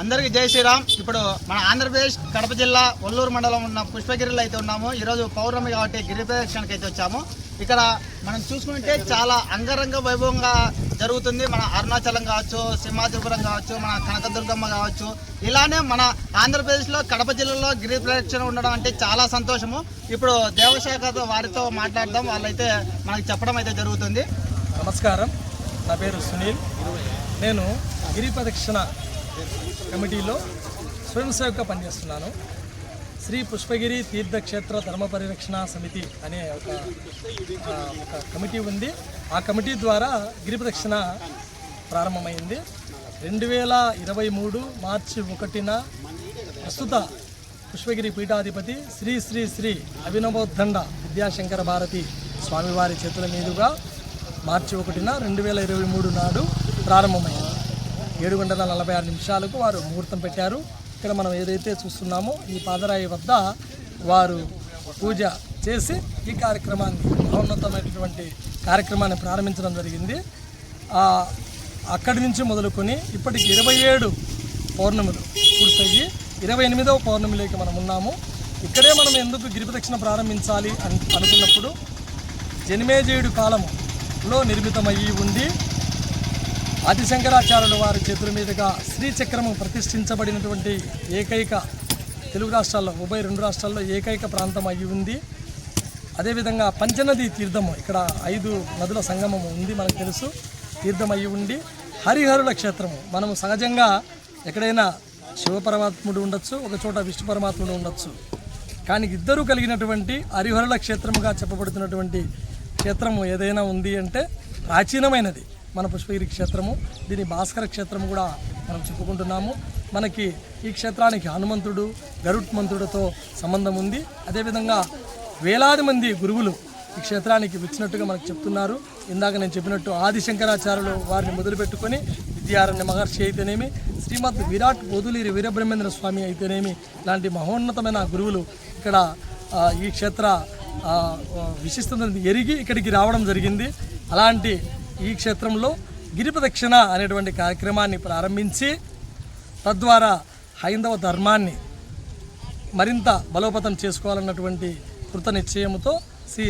అందరికీ జై శ్రీరామ్. ఇప్పుడు మన ఆంధ్రప్రదేశ్ కడప జిల్లా ఒల్లూరు మండలం ఉన్న పుష్పగిరిలో అయితే ఉన్నాము. ఈరోజు పౌర్ణమి కాబట్టి గిరి ప్రదక్షిణకి అయితే వచ్చాము. ఇక్కడ మనం చూసుకుంటే చాలా అంగరంగ వైభవంగా జరుగుతుంది. మన అరుణాచలం కావచ్చు సింహాద్రిపురం కావచ్చు మన కనకదుర్గమ్మ కావచ్చు. ఇలానే మన ఆంధ్రప్రదేశ్లో కడప జిల్లాలో గిరి ప్రదక్షిణ ఉండడం అంటే చాలా సంతోషము. ఇప్పుడు దేవశాఖ వారితో మాట్లాడదాం. వాళ్ళైతే మనకి చెప్పడం అయితే జరుగుతుంది. నమస్కారం. నా పేరు సునీల్. నేను గిరి ప్రదక్షిణ కమిటీలో స్వయం సేవకుగా పనిచేస్తున్నాను. శ్రీ పుష్పగిరి తీర్థక్షేత్ర ధర్మ పరిరక్షణ సమితి అనే ఒక ఒక కమిటీ ఉంది. ఆ కమిటీ ద్వారా గిరి ప్రదక్షిణ ప్రారంభమైంది. రెండు వేల ఇరవై మూడు మార్చి ఒకటిన ప్రస్తుత పుష్పగిరి పీఠాధిపతి శ్రీ శ్రీ శ్రీ అభినవోద్దండ విద్యాశంకర భారతి స్వామివారి చేతుల మీదుగా మార్చి ఒకటిన రెండు వేల ఇరవై మూడు నాడు ప్రారంభమైంది. ఏడు గంటల నలభై ఆరు నిమిషాలకు వారు ముహూర్తం పెట్టారు. ఇక్కడ మనం ఏదైతే చూస్తున్నామో ఈ పాదరాయి వద్ద వారు పూజ చేసి ఈ కార్యక్రమాన్ని మహోన్నతమైనటువంటి కార్యక్రమాన్ని ప్రారంభించడం జరిగింది. అక్కడి నుంచి మొదలుకొని ఇప్పటికి ఇరవై ఏడు పౌర్ణములు పూర్తయ్యి ఇరవై ఎనిమిదవ పౌర్ణమిలోకి మనం ఉన్నాము. ఇక్కడే మనం ఎందుకు గిరిప్రదక్షిణ ప్రారంభించాలి అని అనుకున్నప్పుడు జనిమేజయుడు కాలంలో నిర్మితమయ్యి ఉండి ఆదిశంకరాచార్యుల వారి చేతుల మీదుగా శ్రీచక్రము ప్రతిష్ఠించబడినటువంటి ఏకైక తెలుగు రాష్ట్రాల్లో ఉభయ రెండు రాష్ట్రాల్లో ఏకైక ప్రాంతం అయి ఉంది. అదేవిధంగా పంచనది తీర్థము ఇక్కడ ఐదు నదుల సంగమము ఉంది మనకు తెలుసు. తీర్థం అయి ఉండి హరిహరుల క్షేత్రము. మనము సహజంగా ఎక్కడైనా శివపరమాత్ముడు ఉండొచ్చు ఒక చోట విష్ణు పరమాత్ముడు ఉండొచ్చు. కానీ ఇద్దరు కలిగినటువంటి హరిహరుల క్షేత్రముగా చెప్పబడుతున్నటువంటి క్షేత్రము ఏదైనా ఉంది అంటే ప్రాచీనమైనది. మన పుష్పగిరి క్షేత్రము దీని భాస్కర క్షేత్రము కూడా మనం చెప్పుకుంటున్నాము. మనకి ఈ క్షేత్రానికి హనుమంతుడు గరుత్మంతుడితో సంబంధం ఉంది. అదేవిధంగా వేలాది మంది గురువులు ఈ క్షేత్రానికి వచ్చినట్టుగా మనకు చెప్తున్నారు. ఇందాక నేను చెప్పినట్టు ఆదిశంకరాచార్యులు వారిని మొదలుపెట్టుకొని విద్యారణ్య మహర్షి అయితేనేమి శ్రీమద్ విరాట్ బోధులీరి వీరబ్రహ్మేంద్ర స్వామి అయితేనేమి ఇలాంటి మహోన్నతమైన గురువులు ఇక్కడ ఈ క్షేత్ర విశిష్టతను ఎరిగి ఇక్కడికి రావడం జరిగింది. అలాంటి ఈ క్షేత్రంలో గిరి ప్రదక్షిణ అనేటువంటి కార్యక్రమాన్ని ప్రారంభించి తద్వారా హైందవ ధర్మాన్ని మరింత బలోపతం చేసుకోవాలన్నటువంటి కృత నిశ్చయముతో శ్రీ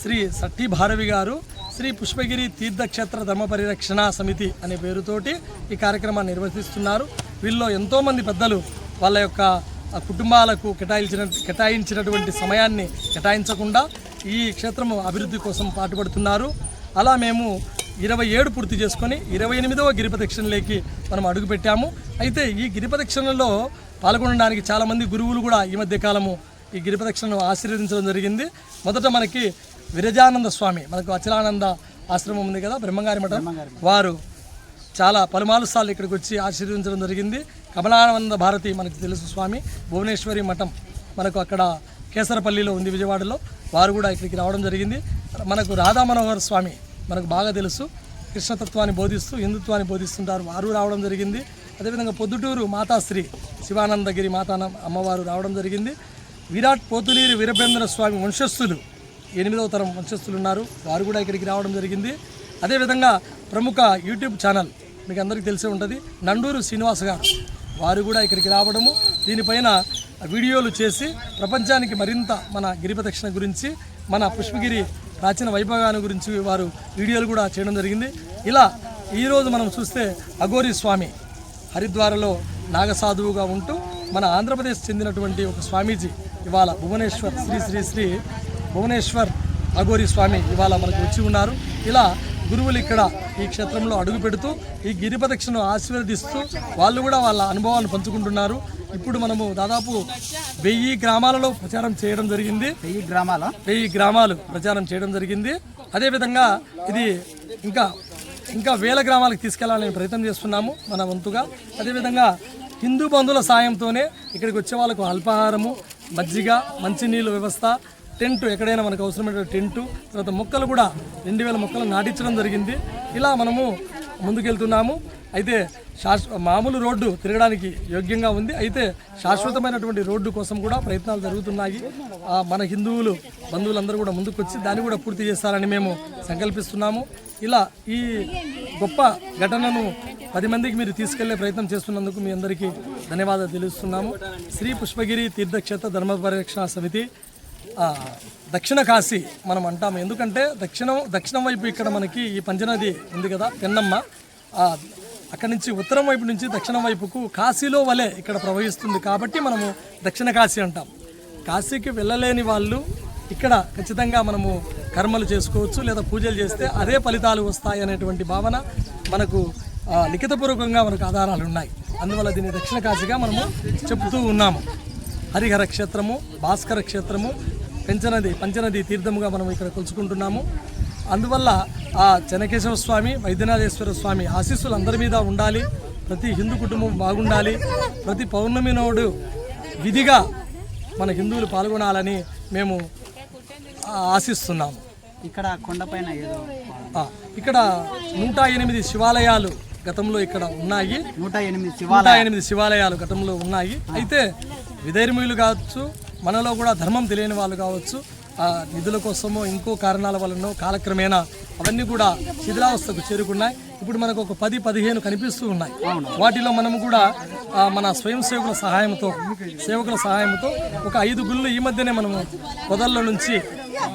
శ్రీ సట్టి భారవి గారు శ్రీ పుష్పగిరి తీర్థక్షేత్ర ధర్మ పరిరక్షణ సమితి అనే పేరుతోటి ఈ కార్యక్రమాన్ని నిర్వహిస్తున్నారు. వీళ్ళలో ఎంతోమంది పెద్దలు వాళ్ళ యొక్క కుటుంబాలకు కేటాయించిన కేటాయించినటువంటి సమయాన్ని కేటాయించకుండా ఈ క్షేత్రము అభివృద్ధి కోసం పాటుపడుతున్నారు. అలా మేము ఇరవై ఏడు పూర్తి చేసుకొని ఇరవై ఎనిమిదవ గిరి ప్రదక్షిణలోకి మనం అడుగుపెట్టాము. అయితే ఈ గిరి ప్రదక్షిణలో పాల్గొనడానికి చాలామంది గురువులు కూడా ఈ మధ్య కాలము ఈ గిరి ప్రదక్షిణను ఆశీర్వదించడం జరిగింది. మొదట మనకి విరజానంద స్వామి మనకు అచలానంద ఆశ్రమం ఉంది కదా బ్రహ్మంగారి మఠం. వారు చాలా పలుమార్లు సార్లు ఇక్కడికి వచ్చి ఆశీర్వదించడం జరిగింది. కమలానంద భారతి మనకు తెలుసు స్వామి. భువనేశ్వరి మఠం మనకు అక్కడ కేసరపల్లిలో ఉంది విజయవాడలో. వారు కూడా ఇక్కడికి రావడం జరిగింది. మనకు రాధా మనోహర్ స్వామి మనకు బాగా తెలుసు. కృష్ణతత్వాన్ని బోధిస్తూ హిందుత్వాన్ని బోధిస్తుంటారు. వారు రావడం జరిగింది. అదేవిధంగా పొద్దుటూరు మాతాశ్రీ శివానందగిరి మాతా అమ్మవారు రావడం జరిగింది. విరాట్ పోతునీరు వీరభేంద్ర స్వామి వంశస్థులు ఎనిమిదవ తరం వంశస్థులు ఉన్నారు. వారు కూడా ఇక్కడికి రావడం జరిగింది. అదేవిధంగా ప్రముఖ యూట్యూబ్ ఛానల్ మీకు అందరికీ తెలిసే ఉంటుంది. నండూరు శ్రీనివాస్ గారు వారు కూడా ఇక్కడికి రావడము దీనిపైన వీడియోలు చేసి ప్రపంచానికి మరింత మన గిరిపదక్షిణ గురించి మన పుష్పగిరి ప్రాచీన వైభవాన్ని గురించి వారు వీడియోలు కూడా చేయడం జరిగింది. ఇలా ఈరోజు మనం చూస్తే అఘోరి స్వామి హరిద్వారలో నాగసాధువుగా ఉంటూ మన ఆంధ్రప్రదేశ్ చెందినటువంటి ఒక స్వామీజీ ఇవాళ భువనేశ్వర్ శ్రీ శ్రీ శ్రీ భువనేశ్వర్ అఘోరి స్వామి ఇవాళ మనకు వచ్చి ఉన్నారు. ఇలా గురువులు ఇక్కడ ఈ క్షేత్రంలో అడుగు పెడుతూ ఈ గిరి ప్రదక్షిణను ఆశీర్వదిస్తూ వాళ్ళు కూడా వాళ్ళ అనుభవాలను పంచుకుంటున్నారు. ఇప్పుడు మనము దాదాపు వెయ్యి గ్రామాలలో ప్రచారం చేయడం జరిగింది. వెయ్యి గ్రామాల? వెయ్యి గ్రామాలు ప్రచారం చేయడం జరిగింది. అదేవిధంగా ఇది ఇంకా ఇంకా వేల గ్రామాలకు తీసుకెళ్ళాలని ప్రయత్నం చేస్తున్నాము మన వంతుగా. అదేవిధంగా హిందూ బంధువుల సాయంతోనే ఇక్కడికి వచ్చే వాళ్ళకు అల్పాహారము మజ్జిగ మంచినీళ్ళ వ్యవస్థ టెంట్ ఎక్కడైనా మనకు అవసరమైన టెంటు తర్వాత మొక్కలు కూడా రెండు వేల మొక్కలు నాటించడం జరిగింది. ఇలా మనము ముందుకెళ్తున్నాము. అయితే శాశ్వ మామూలు రోడ్డు తిరగడానికి యోగ్యంగా ఉంది. అయితే శాశ్వతమైనటువంటి రోడ్డు కోసం కూడా ప్రయత్నాలు జరుగుతున్నాయి. మన హిందువులు బంధువులందరూ కూడా ముందుకొచ్చి దాన్ని కూడా పూర్తి చేస్తారని మేము సంకల్పిస్తున్నాము. ఇలా ఈ గొప్ప ఘటనను పది మందికి మీరు తీసుకెళ్ళే ప్రయత్నం చేస్తున్నందుకు మీ అందరికీ ధన్యవాదాలు తెలుస్తున్నాము. శ్రీ పుష్పగిరి తీర్థక్షేత్ర ధర్మ పరిరక్షణ సమితి దక్షిణ కాశీ మనం అంటాము. ఎందుకంటే దక్షిణం దక్షిణం వైపు ఇక్కడ మనకి ఈ పంచనది ఉంది కదా పెన్నమ్మ. అక్కడి నుంచి ఉత్తరం వైపు నుంచి దక్షిణం వైపుకు కాశీలో వలె ఇక్కడ ప్రవహిస్తుంది కాబట్టి మనము దక్షిణ కాశీ అంటాం. కాశీకి వెళ్ళలేని వాళ్ళు ఇక్కడ ఖచ్చితంగా మనము కర్మలు చేసుకోవచ్చు లేదా పూజలు చేస్తే అదే ఫలితాలు వస్తాయి అనేటువంటి భావన మనకు లిఖితపూర్వకంగా మనకు ఆధారాలు ఉన్నాయి. అందువల్ల దీన్ని దక్షిణ కాశీగా మనము చెబుతూ ఉన్నాము. హరిహర క్షేత్రము భాస్కర క్షేత్రము పెంచనది పంచనది తీర్థముగా మనం ఇక్కడ కొలుచుకుంటున్నాము. అందువల్ల ఆ చెనకేశ్వర స్వామి వైద్యనాథేశ్వర స్వామి ఆశీస్సులు అందరి మీద ఉండాలి. ప్రతి హిందూ కుటుంబం బాగుండాలి. ప్రతి పౌర్ణమి నాడు విధిగా మన హిందువులు పాల్గొనాలని మేము ఆశిస్తున్నాము ఇక్కడ కొండపైన ఏదో ఇక్కడ నూట ఎనిమిది శివాలయాలు గతంలో ఇక్కడ ఉన్నాయి. నూట ఎనిమిది నూట ఎనిమిది శివాలయాలు గతంలో ఉన్నాయి. అయితే విధైర్మీయులు కావచ్చు మనలో కూడా ధర్మం తెలియని వాళ్ళు కావచ్చు నిధుల కోసమో ఇంకో కారణాల వలన కాలక్రమేణా అవన్నీ కూడా శిథిలావస్థకు చేరుకున్నాయి. ఇప్పుడు మనకు ఒక పది పదిహేను కనిపిస్తూ ఉన్నాయి. వాటిలో మనము కూడా మన స్వయం సేవకుల సహాయంతో సేవకుల సహాయంతో ఒక ఐదు గుళ్ళు ఈ మధ్యనే మనము పొదల్లో నుంచి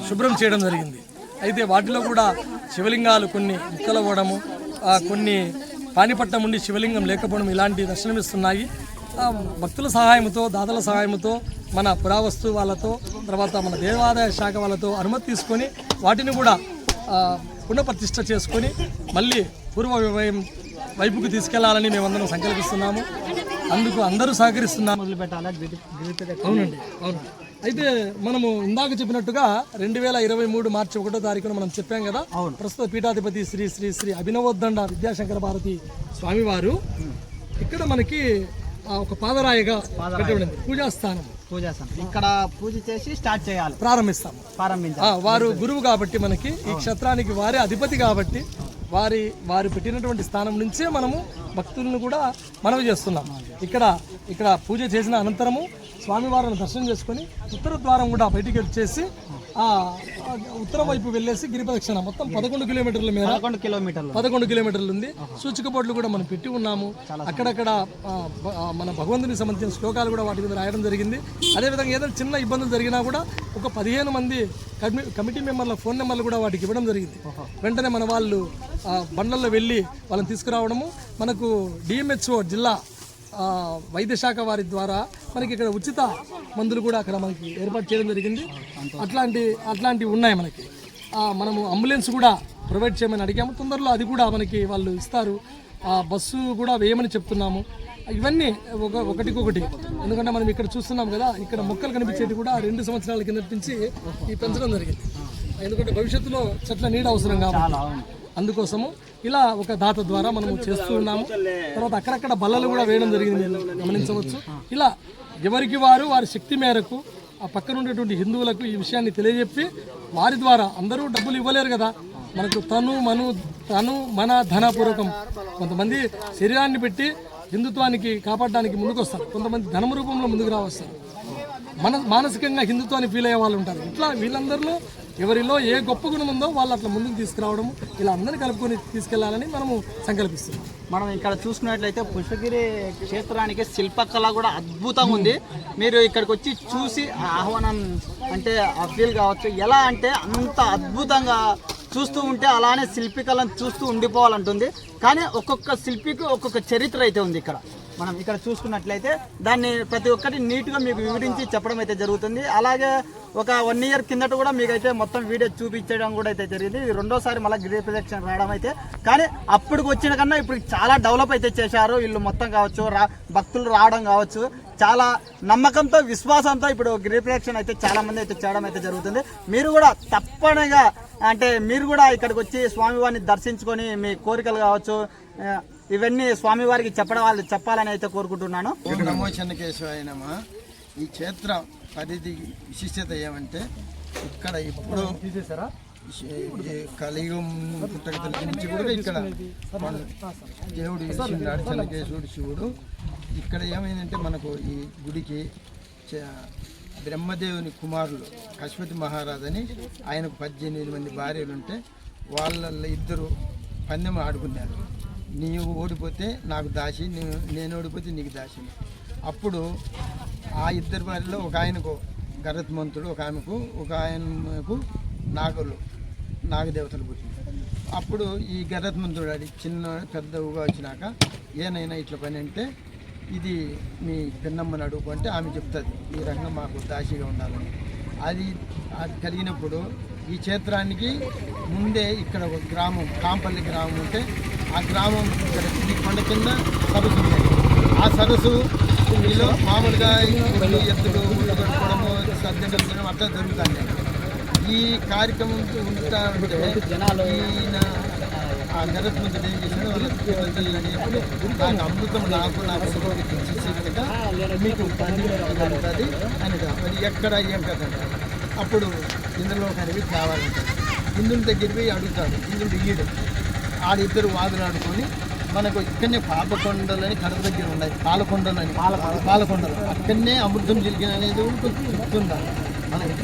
శుభ్రం చేయడం జరిగింది. అయితే వాటిలో కూడా శివలింగాలు కొన్ని ముక్కలవ్వడము కొన్ని పానిపట్టం ఉండి శివలింగం లేకపోవడం ఇలాంటి దర్శనమిస్తున్నాయి. భక్తుల సహాయంతో దాతల సహాయంతో మన పురావస్తు వాళ్ళతో తర్వాత మన దేవాదాయ శాఖ వాళ్ళతో అనుమతి తీసుకొని వాటిని కూడా ఆ, పునఃప్రతిష్ఠ చేసుకొని మళ్ళీ పూర్వ వైభవం వైపుకు తీసుకెళ్ళాలని మేమందరం సంకల్పిస్తున్నాము. అందుకు అందరూ సహకరిస్తున్నాము. అవునండి అవును అయితే మనము ఇందాక చెప్పినట్టుగా రెండు వేల ఇరవై మూడు మార్చి ఒకటో తారీఖున మనం చెప్పాం కదా? అవును. ప్రస్తుత పీఠాధిపతి శ్రీ శ్రీ శ్రీ అభినవోద్దండ విద్యాశంకర భారతి స్వామివారు. ఇక్కడ మనకి ఒక పాదరాయిగా పెట్టబడింది. పూజా స్థానం. పూజ సం- ఇక్కడ పూజ చేసి స్టార్ట్ చేయాలి. ప్రారంభిస్తాము. ప్రారంభించాలి. వారు గురువు. కాబట్టి మనకి ఈ క్షేత్రానికి వారే అధిపతి కాబట్టి వారి వారు పెట్టినటువంటి స్థానం నుంచే మనము భక్తులను కూడా మనవి చేస్తున్నాం. ఇక్కడ ఇక్కడ పూజ చేసిన అనంతరము స్వామివారిని దర్శనం చేసుకొని ఉత్తర ద్వారం కూడా బయటికి వచ్చేసి ఉత్తర వైపు వెళ్ళేసి గిరి ప్రదక్షిణ మొత్తం పదకొండు కిలోమీటర్ల మేర పదకొండు కిలోమీటర్లు. పదకొండు కిలోమీటర్లు ఉంది. సూచిక బోర్డులు కూడా మనం పెట్టి ఉన్నాము. అక్కడక్కడ మన భగవంతునికి సంబంధించిన శ్లోకాలు కూడా వాటి మీద రాయడం జరిగింది. అదేవిధంగా ఏదైనా చిన్న ఇబ్బందులు జరిగినా కూడా ఒక పదిహేను మంది కమి- కమిటీ మెంబర్ల ఫోన్ నెంబర్లు కూడా వాటికి ఇవ్వడం జరిగింది. వెంటనే మన వాళ్ళు బండ్లలో వెళ్ళి వాళ్ళని తీసుకురావడము. మనకు డిఎంహెచ్ఓ జిల్లా వైద్య శాఖ వారి ద్వారా మనకి ఇక్కడ ఉచిత మందులు కూడా అక్కడ మనకి ఏర్పాటు చేయడం జరిగింది. అట్లాంటి అట్లాంటివి ఉన్నాయి మనకి. మనము అంబులెన్స్ కూడా ప్రొవైడ్ చేయమని అడిగాము. తొందరలో అది కూడా మనకి వాళ్ళు ఇస్తారు. ఆ బస్సు కూడా వేయమని చెప్తున్నాము. ఇవన్నీ ఒక ఒకటికొకటి. ఎందుకంటే మనం ఇక్కడ చూస్తున్నాం కదా ఇక్కడ మొక్కలు కనిపించేది కూడా రెండు సంవత్సరాల కిందటి నుంచి ఈ పెంచడం జరిగింది. ఎందుకంటే భవిష్యత్తులో చెట్ల నీడ అవసరం కాబట్టి. అందుకోసము ఇలా ఒక దాత ద్వారా మనము చేస్తూ ఉన్నాము. తర్వాత అక్కడక్కడ బల్లలు కూడా వేయడం జరిగింది. గమనించవచ్చు. ఇలా ఎవరికి వారు వారి శక్తి మేరకు ఆ పక్కన ఉండేటువంటి హిందువులకు ఈ విషయాన్ని తెలియజెప్పి వారి ద్వారా అందరూ డబ్బులు ఇవ్వలేరు కదా. మనకు తను మను తను మన ధనపూర్వకం కొంతమంది శరీరాన్ని పెట్టి హిందుత్వానికి కాపాడడానికి ముందుకు వస్తారు కొంతమంది ధనం రూపంలో ముందుకు రావస్తారు. మన మానసికంగా హిందుత్వాన్ని ఫీల్ అయ్యే వాళ్ళు ఉంటారు. ఇట్లా వీళ్ళందరిలో ఎవరిలో ఏ గొప్ప గుణం ఉందో వాళ్ళు అట్లా ముందుకు తీసుకురావడం ఇలా అందరిని కలుపుకొని తీసుకెళ్ళాలని మనము సంకల్పిస్తున్నాం. మనం ఇక్కడ చూసుకున్నట్లయితే పుష్పగిరి క్షేత్రానికి శిల్పకళ కూడా అద్భుతంగా ఉంది. మీరు ఇక్కడికి వచ్చి చూసి ఆ ఆహ్వానం అంటే అఫీల్ ఫీల్ కావచ్చు. ఎలా అంటే అంత అద్భుతంగా చూస్తూ ఉంటే అలానే శిల్పికలను చూస్తూ ఉండిపోవాలంటుంది. కానీ ఒక్కొక్క శిల్పికి ఒక్కొక్క చరిత్ర అయితే ఉంది ఇక్కడ. మనం ఇక్కడ చూసుకున్నట్లయితే దాన్ని ప్రతి ఒక్కటి నీట్గా మీకు వివరించి చెప్పడం అయితే జరుగుతుంది. అలాగే ఒక వన్ ఇయర్ కిందట కూడా మీకైతే మొత్తం వీడియో చూపించడం కూడా అయితే జరిగింది. రెండోసారి మళ్ళీ గిరి ప్రదక్షిణ రావడం అయితే. కానీ అప్పటికి వచ్చిన కన్నా ఇప్పుడు చాలా డెవలప్ అయితే చేశారు. వీళ్ళు మొత్తం కావచ్చు రా భక్తులు రావడం కావచ్చు. చాలా నమ్మకంతో విశ్వాసంతో ఇప్పుడు గిరి ప్రదక్షిణ అయితే చాలా మంది అయితే చేయడం అయితే జరుగుతుంది. మీరు కూడా తప్పనిగా అంటే మీరు కూడా ఇక్కడికి వచ్చి స్వామివారిని దర్శించుకొని మీ కోరికలు కావచ్చు ఇవన్నీ స్వామివారికి చెప్పడం వాళ్ళు చెప్పాలని అయితే కోరుకుంటున్నాను. నమో చెన్నకేశవాయ ఈ క్షేత్ర పరిధి విశిష్టత ఏమంటే ఇక్కడ ఇప్పుడు కలియుగం పుట్టగతుల నుంచి కూడా ఇక్కడ దేవుడు చెన్నకేశవుడు శివుడు. ఇక్కడ ఏమైందంటే మనకు ఈ గుడికి బ్రహ్మదేవుని కుమారులు కశ్వతి మహారాజ్ అని ఆయనకు పద్దెనిమిది మంది భార్యలు ఉంటే వాళ్ళ ఇద్దరు పందెం ఆడుకున్నారు. నీవు ఓడిపోతే నాకు దాసి నేను ఓడిపోతే నీకు దాసి అప్పుడు ఆ ఇద్దరి వారిలో ఒక ఆయనకు గరత్మంతుడు ఒక ఆమెకు ఒక ఆయనకు నాగులు నాగదేవతలు పుట్టింది. అప్పుడు ఈ గరత్మంతుడు అడి చిన్న పెద్దగా వచ్చినాక ఏనైనా ఇట్లా పని అంటే ఇది మీ పిన్నమ్మని అడుగు అంటే ఆమె చెప్తుంది ఈ రంగం మాకు దాసిగా ఉండాలని. అది అది కలిగినప్పుడు ఈ క్షేత్రానికి ముందే ఇక్కడ ఒక గ్రామం కాంపల్లి గ్రామం ఉంటే ఆ గ్రామం ఇక్కడ కొండ కింద సరస్సు ఉంది. ఆ సరస్సు మీలో మామూలుగా గుళ్ళు, ఎత్తులు ముళ్ళు కట్టుకోవడము సర్దించడం అట్లా జరుగుతుంది ఈ కార్యక్రమం ఉంటా ఉంటే ఈయన ఆ గరత్మంతుడు ఏం చేశాడు వాళ్ళ తిరుపతి నాకు అమృతం నాకు నాకు శక్తిగా మీకు కలుగుతుంది అని మరి ఎక్కడ ఏం కదా అప్పుడు ఇందులో కనివి కావాలంటే. ఇందుని దగ్గరికి పోయి అడుగుతాడు. ఇందుడు ఈడు. ఆడిద్దరు వాదులు ఆడుకొని మనకు ఇక్కడనే పాపకొండలని కడప దగ్గర ఉన్నాయి. పాలకొండలని పాలకొండలు. అక్కడనే అమృతం చిలికిన అనేది కొంచెం మనకి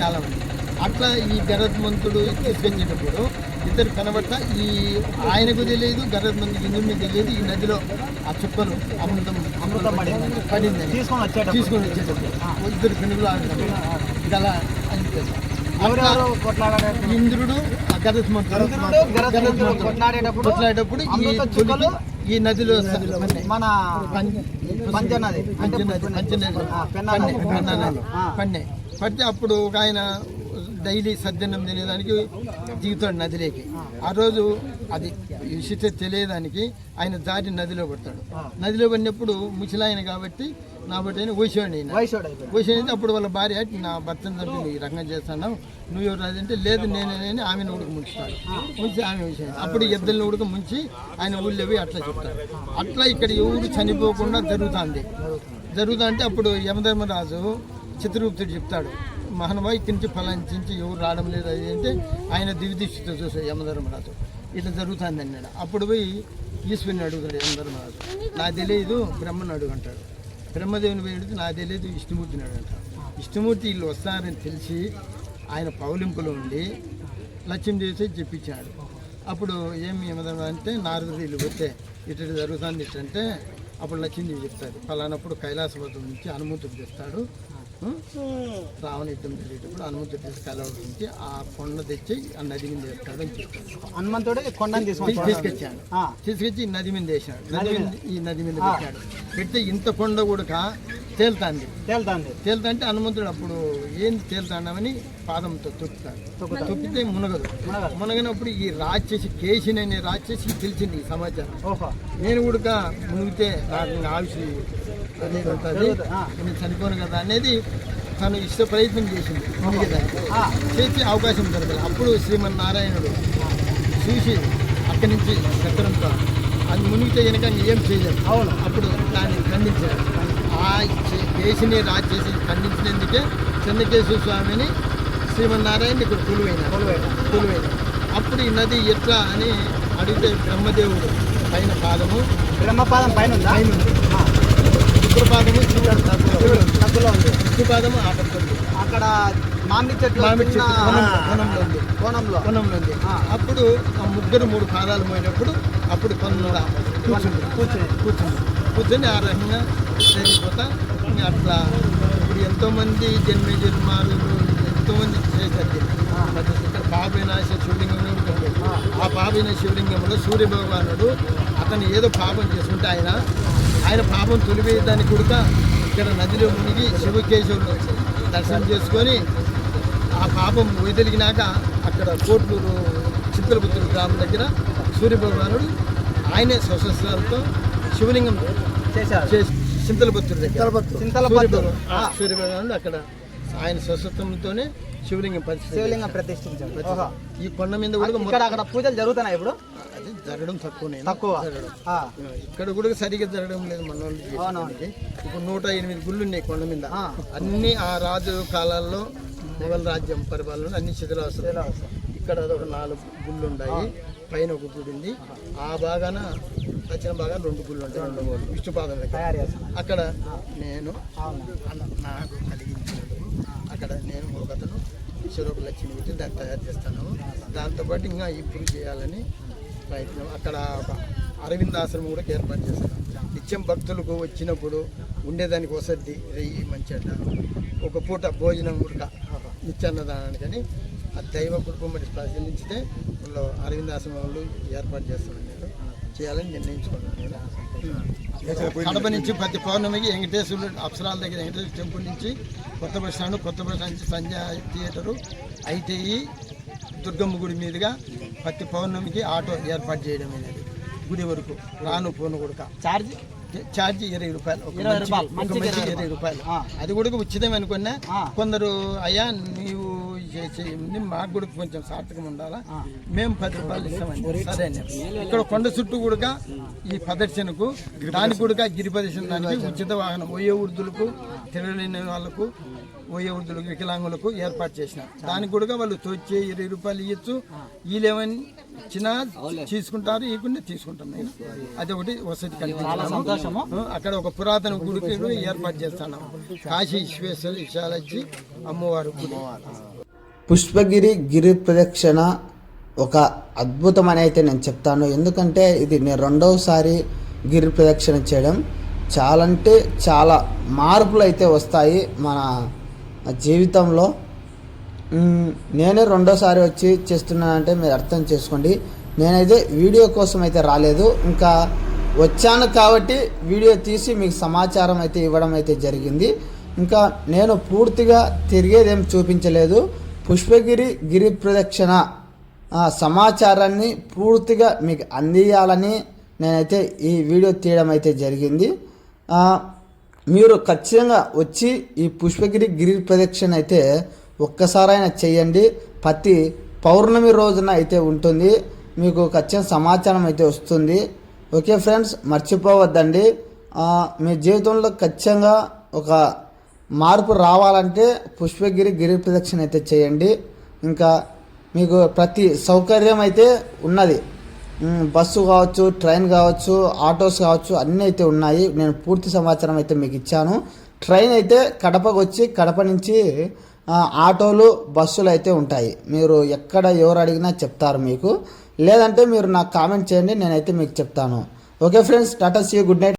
చాలా మంది అట్లా ఈ గరత్మంతుడు తీసుకొచ్చేటప్పుడు ఇద్దరు కనబడతా ఈ ఆయనకు తెలియదు గరత్మంతుడికి ఇందుని తెలియదు ఈ నదిలో ఆ చుక్కలు అమృతం అమృతం పడింది. తీసుకొని వచ్చేటప్పుడు. ఇద్దరు పెనుగులు ఆడుతారు ఇది అలా అనిపిస్తుంది. ఇంద్రుడు కొట్లాడేటప్పుడు కొట్లాడేటప్పుడు ఈ చుక్కలు ఈ నదిలో మన పంచనది ఆ. పన్నే పడితే అప్పుడు ఒక ఆయన డైలీ సద్దన్నం తినేదానికి దిగుతాడు నదిలోకి. ఆ. రోజు అది విషిత తెలియదానికి ఆయన దాటి నదిలో పడతాడు నదిలో పడినప్పుడు ముసలాయన కాబట్టి నా బట్టి అయిపోయాడు. ఊసేది అప్పుడు వాళ్ళ భార్య నా భర్తను చంపి నువ్వు ఈ రకంగా చేస్తాను. నువ్వు ఎవరు రాదంటే లేదు నేనే ఆమెను ఉడక ముంచుతాడు. ముంచి ఆమె విషయం. అప్పుడు ఇద్దరిని ఉడక ముంచి ఆయన ఊళ్ళో పోయి అట్లా చెప్తాడు. అట్లా ఇక్కడ ఎవరు చనిపోకుండా జరుగుతుంది. జరుగుతా అంటే అప్పుడు యమధర్మరాజు చిత్రగుప్తుడు చెప్తాడు మహానుభావు ఇక్కడి నుంచి ఫలాంచి ఎవరు రావడం లేదు అది అంటే ఆయన దివిదీక్షతో చూసాడు యమధర్మరాజు. ఇట్లా జరుగుతుంది అన్నాడు. అప్పుడు పోయి ఈశ్వరుని అడుగుతాడు యమధర్మరాజు. నాకు తెలియదు బ్రహ్మను అడుగుంటాడు బ్రహ్మదేవుని పోయి అడిగితే నాకు తెలియదు విష్ణుమూర్తిని అడుగుంటాడు విష్ణుమూర్తి వీళ్ళు వస్తారని తెలిసి ఆయన పౌలింపులో ఉండి లక్ష్యం చేసి చెప్పించాడు. అప్పుడు ఏమి అంటే నారదుడు వీళ్ళు వస్తే ఇటు జరుగుతుంది ఇటంటే అప్పుడు లక్ష్మీదేవి చెప్తాడు ఫలానప్పుడు కైలాసపథం నుంచి హనుమంతుడు తెస్తాడు. ఉం? రావణ యుద్ధం జరిగేటప్పుడు హనుమంతుడు నుంచి ఆ కొండ తెచ్చి ఆ నది మీద వేస్తాడు అని చెప్తాడు హనుమంతుడు కొండని తీసుకొని తీసుకొచ్చాడు. తీసుకొచ్చి ఈ నది మీద వేసాడు నది మీద. ఈ నది మీద పెట్టాడు పెడితే ఇంత కొండ కూడా తేలుతాంది. తేలుతుంది. తేలుతంటే హనుమంతుడు అప్పుడు ఏం తేలుతాడమని పాదంతో తొక్కుతాడు. తొక్కితే మునగదు. మునగనప్పుడు ఈ రాక్షసి కేసిని అనే రాక్షసి తెలిసింది ఈ సమాచారం. ఓహో. నేను కూడా మునిగితే నాకు ఇంకా ఆయుష్ అనేది ఉంటుంది పెరుగుతుంది. ఆ. నేను చనిపోను కదా అనేది తను ఇష్ట ప్రయత్నం చేసింది. చేసే అవకాశం దొరకదు. అప్పుడు శ్రీమన్నారాయణుడు చూసి అక్కడి నుంచి చక్రంతో అది మునిగితే కనుక ఏం చేయలేదు అవును. అప్పుడు దాన్ని ఖండించాడు. ఆ కేసుని రాజేసి ఖండించినందుకే చెన్నకేశ్వర స్వామిని శ్రీమన్నారాయణ ఇక్కడ కొలువైన కొలువైన. అప్పుడు ఈ నది ఎట్లా అని అడిగితే బ్రహ్మదేవుడు పైన పాదము. బ్రహ్మపాదం పైన పైన శుక్రపాదము తగ్గులో ఉంది. పక్కన ఉంది. అక్కడ మామిడి చెట్లు మామిడి వనంలో ఉంది. కోణంలో వనంలో ఉంది. అప్పుడు ఆ ముగ్గురు మూడు పాదాలు పోయినప్పుడు అప్పుడు కొండ కూర్చుంది. కూర్చుని కూర్చుంది. కూర్చొని ఆ రకంగా ఇంకా అట్లా ఇప్పుడు ఎంతోమంది జన్మే జన్మాలు ఎంతోమంది చేశారు. ఇక్కడ పాపైనాశ శివలింగం. ఆ పాపైన శివలింగంలో సూర్య భగవానుడు అతను ఏదో పాపం చేసుకుంటే ఆయన ఆయన పాపం తొలివేయడానికి కూడా ఇక్కడ నదిలో మునిగి శివకేశవులు దర్శనం చేసుకొని ఆ పాపం వైదొలిగినాక అక్కడ కోట్లూరు చిత్తలపుత్తూరు గ్రామం దగ్గర సూర్య భగవానుడు ఆయనే స్వశస్త్రాలతో శివలింగం చేశారు. చేసి చింతలపుత్తూరు దగ్గర. చింతలపత్తూరు. సూర్య భగవానుడు- ఆ, సూర్య భగవానుడు అక్కడ ఆయన స్వశస్త్రంతోనే శివలింగం శివలింగం ప్రతిష్ఠించారు. ఈ కొండ మీద కూడా ఇక్కడ అక్కడ పూజలు జరుగుతున్నాయి ఇప్పుడు? అది జరగడం తక్కువనే తక్కువ. ఇక్కడ కూడా సరిగ్గా జరగడం లేదు మన. ఇప్పుడు నూట ఎనిమిది గుళ్ళు ఉన్నాయి కొండ మీద. అన్ని ఆ రాజు కాలాల్లో మొఘల్ రాజ్యం పరిపాలన అన్ని శిథిలావస్థలు. ఇక్కడ ఒక నాలుగు గుళ్ళు ఉన్నాయి. పైన ఒక గుడి ఉంది. ఆ భాగాన దక్షిణ భాగాన రెండు గుళ్ళు ఉంటాయి. రెండు మూడు విష్ణుపాదం దగ్గర. చేస్తాను అక్కడ నేను నాకు కలిగించినందుకు అక్కడ నేను ఒకతను స్వరూప లక్ష్మి పెట్టి దాన్ని తయారు చేస్తాను. దాంతోపాటు ఇంకా ఇప్పుడు చేయాలని ప్రయత్నం. అక్కడ ఒక అరవింద్ ఆశ్రమం కూడా ఏర్పాటు చేశారు. నిత్యం భక్తులకు వచ్చినప్పుడు ఉండేదానికి వసతి రెయ్యి మంచి ఒక పూట భోజనం కూడా నిత్యాన్నదానానికని ఆ దైవ కుటుంబాన్ని పరిశీలించితే వాళ్ళు అరవింద్ ఆశ్రమం వాళ్ళు ఏర్పాటు చేస్తున్నారు చేయాలని నిర్ణయించుకున్నాను కడప నుంచి ప్రతి పౌర్ణమికి వెంకటేశ్వరుడు అప్సరాల దగ్గర వెంకటేశ్వర టెంపుల్ నుంచి కొత్త బస్ స్టాండ్ కొత్త బస్ స్టాండ్ నుంచి సంజయ్ థియేటరు ఐటీఈ దుర్గమ్మ గుడి మీదుగా ప్రతి పౌర్ణమికి ఆటో ఏర్పాటు చేయడం అనేది గుడి వరకు రాను పోను కూడా ఛార్జ్ ఛార్జ్ ఇరవై రూపాయలు ఇరవై రూపాయలు. ఇరవై రూపాయలు. అది కూడా ఉచితం అనుకున్నా. కొందరు అయ్యా నీవు చేసే మాకు కూడా కొంచెం సార్థకం ఉండాలా? మేము పది రూపాయలు ఇస్తామని సరే ఇక్కడ కొండ చుట్టూ కూడా ఈ ప్రదర్శనకు దానికి కూడా గిరి ప్రదర్శన దానికి ఉచిత వాహనం ఓయే వృద్ధులకు తిరగలేని వాళ్ళకు ఓయే వృద్ధులకు వికలాంగులకు ఏర్పాటు చేసిన. దానికి కూడా వాళ్ళు తోచే ఇరవై రూపాయలు ఇవ్వచ్చు వీళ్ళేమని ఇచ్చినా తీసుకుంటారు ఇవ్వకుండా తీసుకుంటాం నేను. అది ఒకటి వసతి కల్పించాము సంతోషము. అక్కడ ఒక పురాతన గుడికి ఏర్పాటు చేస్తాను. కాశీ విశ్వేశ్వర విశాలచ్చి అమ్మవారు గుడి. పుష్పగిరి గిరి ప్రదక్షిణ ఒక అద్భుతమని అయితే నేను చెప్తాను. ఎందుకంటే ఇది నేను రెండవసారి గిరి ప్రదక్షిణ చేయడం. చాలా అంటే చాలా మార్పులు అయితే వస్తాయి మన జీవితంలో. నేనే రెండోసారి వచ్చి చేస్తున్నానంటే మీరు అర్థం చేసుకోండి. నేనైతే వీడియో కోసం అయితే రాలేదు. ఇంకా వచ్చాను కాబట్టి వీడియో తీసి మీకు సమాచారం అయితే ఇవ్వడం అయితే జరిగింది. ఇంకా నేను పూర్తిగా తిరిగేదేం చూపించలేదు. పుష్పగిరి గిరి ప్రదక్షిణ సమాచారాన్ని పూర్తిగా మీకు అందియాలని నేనైతే ఈ వీడియో తీయడం అయితే జరిగింది. మీరు ఖచ్చితంగా వచ్చి ఈ పుష్పగిరి గిరి ప్రదక్షిణ అయితే ఒక్కసారైనా చేయండి. ప్రతి పౌర్ణమి రోజున అయితే ఉంటుంది. మీకు ఖచ్చితంగా సమాచారం అయితే వస్తుంది. ఓకే ఫ్రెండ్స్ మర్చిపోవద్దండి. మీ జీవితంలో ఖచ్చితంగా ఒక మార్పు రావాలంటే పుష్పగిరి గిరి ప్రదక్షిణ అయితే చేయండి. ఇంకా మీకు ప్రతి సౌకర్యం అయితే ఉన్నది. బస్సు కావచ్చు ట్రైన్ కావచ్చు ఆటోస్ కావచ్చు అన్నీ అయితే ఉన్నాయి. నేను పూర్తి సమాచారం అయితే మీకు ఇచ్చాను. ట్రైన్ అయితే కడపకు వచ్చి కడప నుంచి ఆటోలు బస్సులు అయితే ఉంటాయి. మీరు ఎక్కడ ఎవరు అడిగినా చెప్తారు మీకు. లేదంటే మీరు నాకు కామెంట్ చేయండి నేనైతే మీకు చెప్తాను. Okay friends tata see good night.